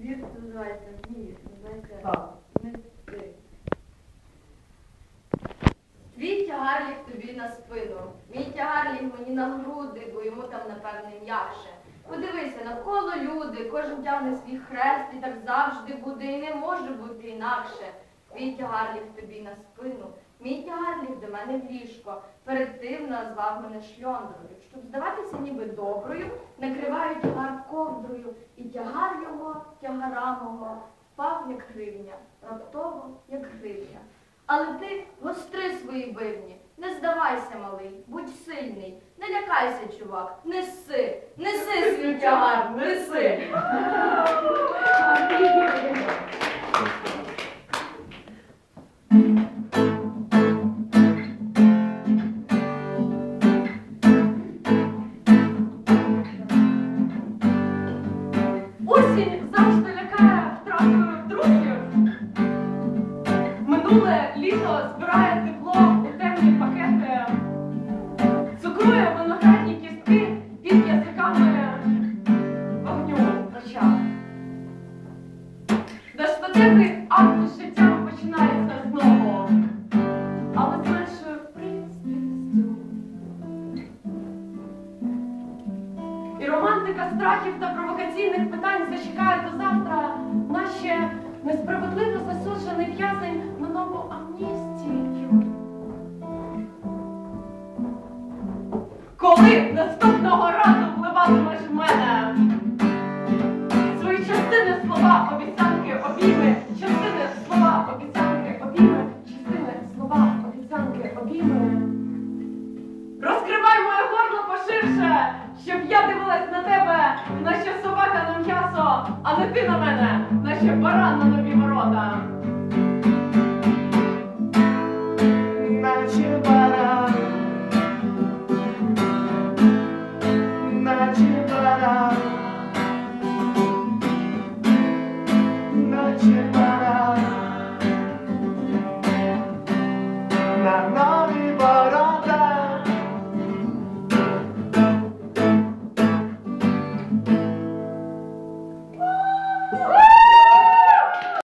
Вірш називається вірш, називається Так. Не. Твій тягар ліг тобі на спину, мій тягарлік мені на груди, бо йому там, напевне, м'якше. Подивися, навколо люди, кожен тягне свій хрест, і так завжди буде, і не може бути інакше. Твій тягар ліг тобі на спину, мій тягарлік до мене в ліжко. Перед тим назвав мене шльондрою. Щоб здаватися ніби доброю, накриваю тягар ковдрою, і тягар його, тягара мого, впав, як гривня, раптово, як гривня. Але ти гостри свої бивні, не здавайся, малий, будь сильний, не лякайся, чувак, неси, неси свій тягар, неси. Осінь завжди лякає втратою друзів. Минуле літо збирає тепло у темні пакети, цукрує виноградні кістки під язиками вогню в очах. Дештативний акт життя починається І романтика страхів та провокаційних питань зачекає до завтра, наче несправедливо засуджений в'язень на нову амністію. Коли наступного разу вливатимеш в мене свої частини слова, обіцянки, обійми, частини слова, обіцянки, обійми, частини слова, обіцянки, обійми. Розкривай моє горло поширше, щоб я дивилась на тебе, наче собака на м'ясо, а не ти на мене, наче баран на нові ворота.